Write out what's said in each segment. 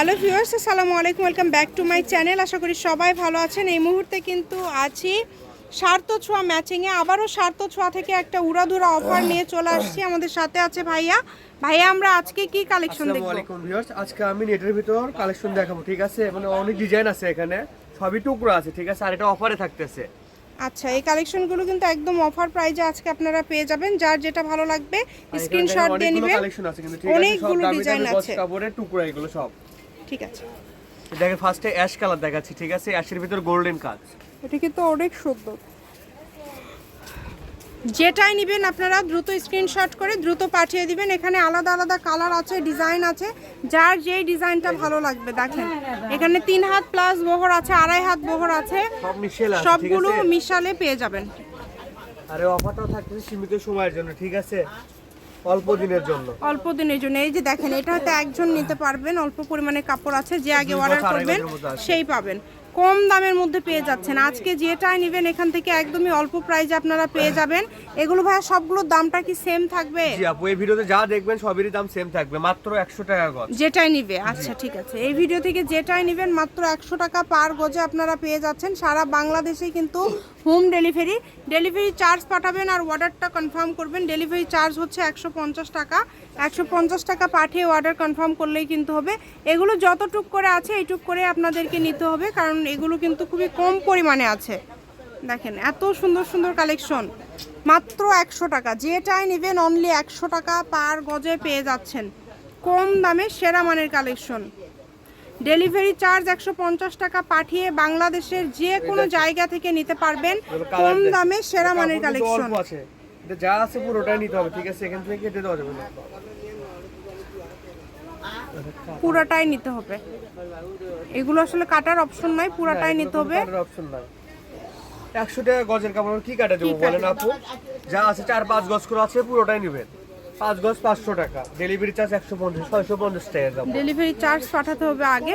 Hello viewers আসসালামু আলাইকুম welcome back to my channel. আশা করি সবাই ভালো আছেন। এই মুহূর্তে কিন্তু আছি সার্থ ছোঁয়া ম্যাচিংয়ে আবারও সার্থ ছোঁয়া থেকে একটা উড়াধুরা অফার নিয়ে চলে আসছি আমাদের সাথে আছে ভাইয়া। ভাইয়া আমরা আজকে কি কালেকশন আসসালামু আলাইকুম ভিউয়ার্স আজকে আমি নেটের ভিতর কালেকশন দেখাবো ঠিক আছে? মানে অনেক ডিজাইন আছে এখানে সবই টুকরো আছে ঠিক আছে? আর এটা অফারে থাকতেছে। আচ্ছা এই কালেকশনগুলো কিন্তু একদম অফার প্রাইজে আজকে আপনারা পেয়ে যাবেন। যার যেটা ভালো লাগবে স্ক্রিনশট দিয়ে নেবেন। কালেকশন আছে কিন্তু ঠিক আছে? সব অনেকগুলো ডিজাইন আছে। কাপড়ের টুকরো এগুলো সব। ঠিক আছে। দেখে ফার্স্টে অ্যাশ কালার দেখাচ্ছি ঠিক আছে? অ্যাশের ভিতর গোল্ডেন কাজ এটা কিন্তু অনেক সুন্দর। যেটাই নেবেন আপনারা দ্রুত স্ক্রিনশট করে দ্রুত পাঠিয়ে দিবেন। এখানে আলাদা আলাদা কালার আছে ডিজাইন আছে। যার যেই ডিজাইনটা ভালো লাগবে দেখেন। এখানে তিন হাত প্লাস বহর আছে আড়াই হাত বহর আছে। মিশেল সবগুলো মিশালে পেয়ে যাবেন। আর অফারটাও থাকতেছে সীমিত সময়ের জন্য ঠিক আছে? অল্প দিনের জন্য। অল্প দিনের জন্য। এই যে দেখেন এটা হয়তো একজন নিতে পারবেন অল্প পরিমাণে কাপড় আছে যে আগে অর্ডার করবেন। সেই পাবেন। কম দামের মধ্যে পেয়ে যাচ্ছেন। আজকে যেটাই নেবেন এখান থেকে একদমই অল্প প্রাইজে আপনারা পেয়ে যাবেন। এগুলো ভাই সবগুলোর দামটা কি সেম থাকবে? জি আপু এই ভিডিওতে যা দেখবেন সবেরই দাম সেম থাকবে। মাত্র একশো টাকা গজ। যেটাই নিবে আচ্ছা ঠিক আছে। এই ভিডিও থেকে যেটাই নেবেন মাত্র একশো টাকা পার গজে আপনারা পেয়ে যাচ্ছেন। সারা বাংলাদেশে কিন্তু হোম ডেলিভারি ডেলিভারি চার্জ পাঠাবেন আর অর্ডারটা কনফার্ম করবেন। ডেলিভারি চার্জ হচ্ছে একশো পঞ্চাশ টাকা। একশো পঞ্চাশ টাকা পাঠিয়ে অর্ডার কনফার্ম করলেই কিন্তু হবে। এগুলো যতটুক করে আছে এইটুক করে আপনাদেরকে নিতে হবে। কারণ এগুলো কিন্তু খুবই কম পরিমাণে আছে। দেখেন এত সুন্দর সুন্দর কালেকশন মাত্র একশো টাকা। যেটাই নেবেন অনলি একশো টাকা পার গজে পেয়ে যাচ্ছেন। কম দামে সেরা মানের কালেকশন ডেলিভারি চার্জ একশো পঞ্চাশ টাকা পাঠিয়ে বাংলাদেশের যে কোনো জায়গা থেকে নিতে পারবেন। কম দামে সেরা মানের কালেকশন যা আছে পুরোটাই নিতে হবে ঠিক আছে? এখান থেকে কেটে দেওয়া যাবে পুরাটাই নিতে হবে। এগুলো আসলে কাটার অপশন নাই পুরাটাই নিতে হবে। অপশন নাই। একশো টাকা গজের কাপড় কি কাটা দেবো বলেন আপু? যা আছে চার পাঁচ গজ করে আছে পুরোটাই নেবেন। পাঁচ গজ পাঁচশো টাকা। ডেলিভারি চার্জ একশো পঞ্চাশ ছয়শো পঞ্চাশ টাকা দাম। ডেলিভারি চার্জ পাঠাতে হবে আগে।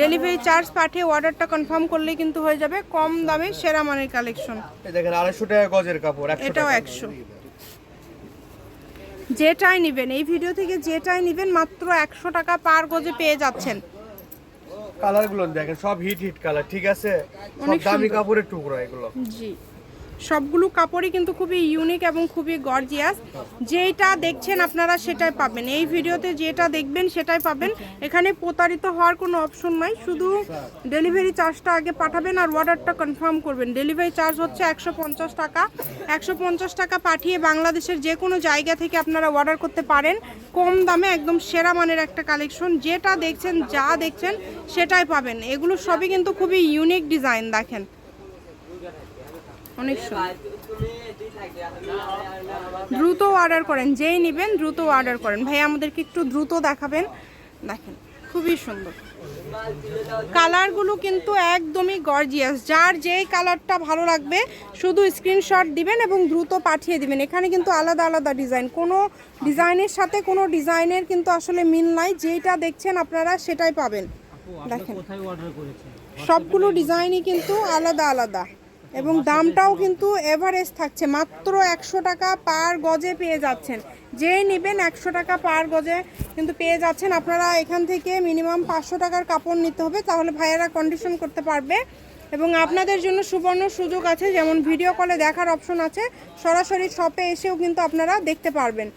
ডেলিভারি চার্জ পাঠিয়ে অর্ডারটা কনফার্ম করলেই কিন্তু হয়ে যাবে কম দামে সেরা মানের কালেকশন দেখেন আড়াইশো টাকা গজের কাপড় এটাও একশো। যেটাই নেবেন এই ভিডিও থেকে যেটাই নেবেন মাত্র একশো টাকা পার গজে পেয়ে যাচ্ছেন। কালারগুলো দেখেন সব হিট হিট কালার ঠিক আছে? সব দামি কাপড়ের টুকরো এগুলো। জি। সবগুলো কাপড়ই কিন্তু খুবই ইউনিক এবং খুবই গর্জিয়াস যেটা দেখছেন আপনারা সেটাই পাবেন। এই ভিডিওতে যেটা দেখবেন সেটাই পাবেন। এখানে প্রতারিত হওয়ার কোনো অপশন নাই। শুধু ডেলিভারি চার্জটা আগে পাঠাবেন আর অর্ডারটা কনফার্ম করবেন। ডেলিভারি চার্জ হচ্ছে একশো পঞ্চাশ টাকা। একশো পঞ্চাশ টাকা পাঠিয়ে বাংলাদেশের যে কোনো জায়গা থেকে আপনারা অর্ডার করতে পারেন। কম দামে একদম সেরা মানের একটা কালেকশন যেটা দেখছেন, যা দেখছেন, সেটাই পাবেন। এগুলো সবই কিন্তু খুবই ইউনিক ডিজাইন দেখেন। অনেক সুন্দর। দ্রুত অর্ডার করেন যেই নেবেন দ্রুত অর্ডার করেন। ভাই আমাদেরকে একটু দ্রুত দেখাবেন। দেখেন খুবই সুন্দর। কালারগুলো কিন্তু একদমই গর্জিয়াস যার যেই কালারটা ভালো লাগবে শুধু স্ক্রিনশট দিবেন এবং দ্রুত পাঠিয়ে দিবেন। এখানে কিন্তু আলাদা আলাদা ডিজাইন কোনো ডিজাইনের সাথে কোনো ডিজাইনের কিন্তু আসলে মিল নাই। যেটা দেখছেন আপনারা সেটাই পাবেন। দেখেন। সবগুলো ডিজাইনই কিন্তু আলাদা আলাদা। এবং দামটাও কিন্তু এভারেজ থাকছে। মাত্র একশো টাকা পার গজে পেয়ে যাচ্ছেন। যেই নেবেন একশো টাকা পার গজে কিন্তু পেয়ে যাচ্ছেন। আপনারা এখান থেকে মিনিমাম পাঁচশো টাকার কাপড় নিতে হবে, তাহলে ভাইয়েরা কন্ডিশন করতে পারবে। এবং আপনাদের জন্য সুবর্ণ সুযোগ আছে, যেমন ভিডিও কলে দেখার অপশন আছে। সরাসরি শপে এসেও কিন্তু আপনারা দেখতে পারবেন।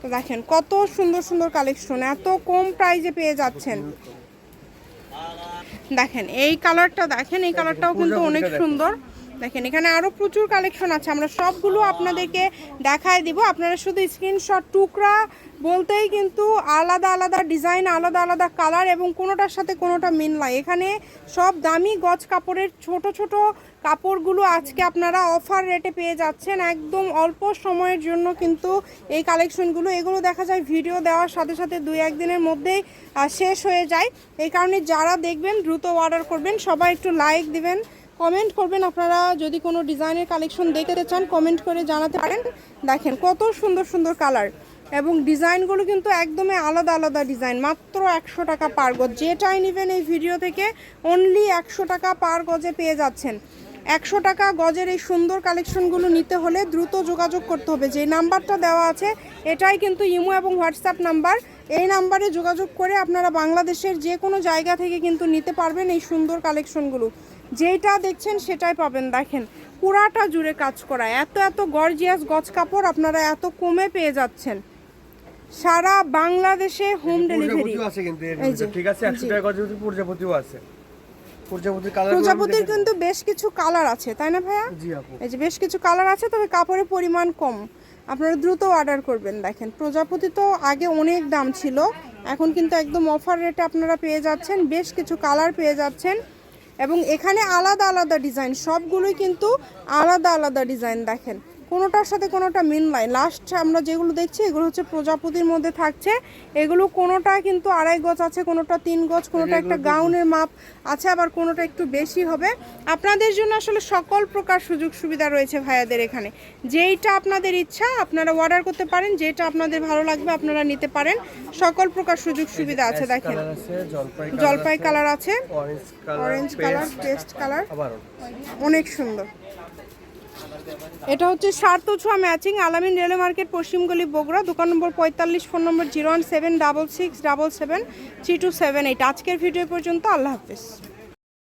তো দেখেন কত সুন্দর সুন্দর কালেকশন এত কম প্রাইজে পেয়ে যাচ্ছেন। দেখেন, এই কালারটা দেখেন, এই কালারটাও কিন্তু অনেক সুন্দর। দেখেন, এখানে আরও প্রচুর কালেকশন আছে। আমরা সবগুলো আপনাদেরকে দেখায় দিব। আপনারা শুধু স্ক্রিনশট টুকরা বলতেই কিন্তু আলাদা আলাদা ডিজাইন আলাদা আলাদা কালার এবং কোনোটার সাথে কোনোটা মিল নাই। এখানে সব দামি গজ কাপড়ের ছোট ছোট কাপড়গুলো আজকে আপনারা অফার রেটে পেয়ে যাচ্ছেন। একদম অল্প সময়ের জন্য কিন্তু এই কালেকশনগুলো এগুলো দেখা যায় ভিডিও দেওয়ার সাথে সাথে দুই একদিনের মধ্যেই শেষ হয়ে যায়। এই কারণে যারা দেখবেন, দ্রুত অর্ডার করবেন। সবাই একটু লাইক দিবেন। কমেন্ট করবেন আপনারা। যদি কোনো ডিজাইনের কালেকশন দেখতে চান, কমেন্ট করে জানাতে পারেন। দেখেন, কত সুন্দর সুন্দর কালার। এবং ডিজাইনগুলো কিন্তু একদমই আলাদা আলাদা ডিজাইন। মাত্র একশো টাকা পার গজ। যেটাই নেবেন এই ভিডিও থেকে অনলি একশো টাকা পার গজে পেয়ে যাচ্ছেন। একশো টাকা গজের এই সুন্দর কালেকশনগুলো নিতে হলে দ্রুত যোগাযোগ করতে হবে। যে নাম্বারটা দেওয়া আছে, এটাই কিন্তু ইমো এবং হোয়াটসঅ্যাপ নাম্বার। এই নাম্বারে যোগাযোগ করে আপনারা বাংলাদেশের যে কোনো জায়গা থেকে কিন্তু নিতে পারবেন এই সুন্দর কালেকশনগুলো। যেইটা দেখছেন সেটাই পাবেন। দেখেন পুরাটা জুড়ে কাজ করা। এত এত গর্জিয়াস গজ কাপড় আপনারা এত কমে পেয়ে যাচ্ছেন। সারা বাংলাদেশে হোম ডেলিভারি আছে কিন্তু ঠিক আছে? একশো জি। টাকা গজের ভিতরে প্রজাপতিও আছে। প্রজাপতির কালার প্রজাপতির কিন্তু বেশ কিছু কালার আছে তাই না ভাইয়া? জি আপু। এই যে বেশ কিছু কালার আছে তবে কাপড়ের পরিমাণ কম। আপনারা দ্রুত অর্ডার করবেন দেখেন। প্রজাপতি তো আগে অনেক দাম ছিল এখন কিন্তু একদম অফার রেটে আপনারা পেয়ে যাচ্ছেন বেশ কিছু কালার পেয়ে যাচ্ছেন। এবং এখানে আলাদা আলাদা ডিজাইন সবগুলোই কিন্তু আলাদা আলাদা ডিজাইন দেখেন। কোনোটার সাথে কোনোটা মিল নাই। লাস্ট আমরা যেগুলো দেখছি এগুলো হচ্ছে প্রজাপতির মধ্যে থাকছে। এগুলো কোনোটা কিন্তু আড়াই গজ আছে কোনোটা তিন গজ কোনোটা একটা গাউনের মাপ আছে আবার কোনোটা একটু বেশি হবে। আপনাদের জন্য আসলে সকল প্রকার সুযোগ সুবিধা রয়েছে ভাইয়াদের এখানে। যেইটা আপনাদের ইচ্ছা আপনারা অর্ডার করতে পারেন যেটা আপনাদের ভালো লাগবে আপনারা নিতে পারেন। সকল প্রকার সুযোগ সুবিধা আছে দেখেন। জলপাই কালার আছে orange colour orange colour paste colour অনেক সুন্দর। এটা হচ্ছে সার্থ ছোঁয়া ম্যাচিং আলামিন রেলওয়ে মার্কেট পশ্চিমগলি বগুড়া, দোকান নম্বর পঁয়তাল্লিশ, phone number zero one seven double six double seven three two seven eight. আজকের ভিডিও পর্যন্ত আল্লাহ হাফিজ।